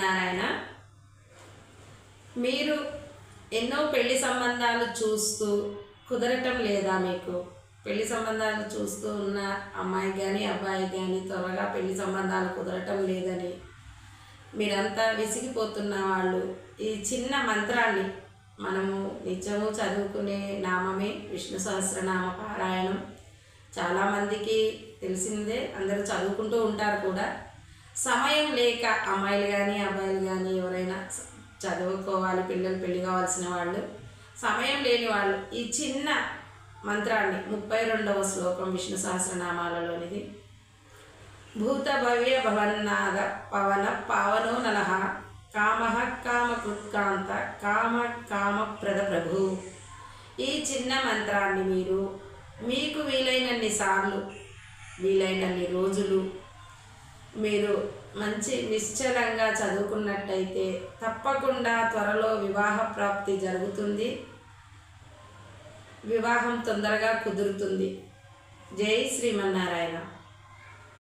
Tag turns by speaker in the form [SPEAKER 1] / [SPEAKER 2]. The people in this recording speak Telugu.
[SPEAKER 1] నారాయణ. మీరు ఎన్నో పెళ్ళి సంబంధాలు చూస్తూ కుదరటం లేదా మీకు? పెళ్ళి సంబంధాలు చూస్తూ ఉన్న అమ్మాయి కానీ అబ్బాయి కానీ త్వరగా పెళ్ళి సంబంధాలు కుదరటం లేదని మీరంతా విసిగిపోతున్న వాళ్ళు ఈ చిన్న మంత్రాన్ని మనము నిత్యము చదువుకునే నామమే విష్ణు సహస్రనామ పారాయణం. చాలామందికి తెలిసిందే అందరూ చదువుకుంటూ ఉంటారు కూడా. సమయం లేక అమ్మాయిలు కానీ అబ్బాయిలు కానీ ఎవరైనా చదువుకోవాలి పిల్లలు పెళ్ళి కావాల్సిన వాళ్ళు సమయం లేని వాళ్ళు ఈ చిన్న మంత్రాన్ని ముప్పై రెండవ శ్లోకం విష్ణు సహస్రనామాలలోనిది. భూత భవ్య భవన్నాద పవన పావనో నలహ కామ కామకృత్కాంత కామ కామప్రద ప్రభు. ఈ చిన్న మంత్రాన్ని మీరు మీకు వీలైనన్ని సార్లు వీలైనన్ని రోజులు మీరు మంచి నిశ్చలంగా చదువుకున్నట్టయితే తప్పకుండా త్వరలో వివాహ ప్రాప్తి జరుగుతుంది. వివాహం తొందరగా కుదురుతుంది. జై శ్రీమన్నారాయణ.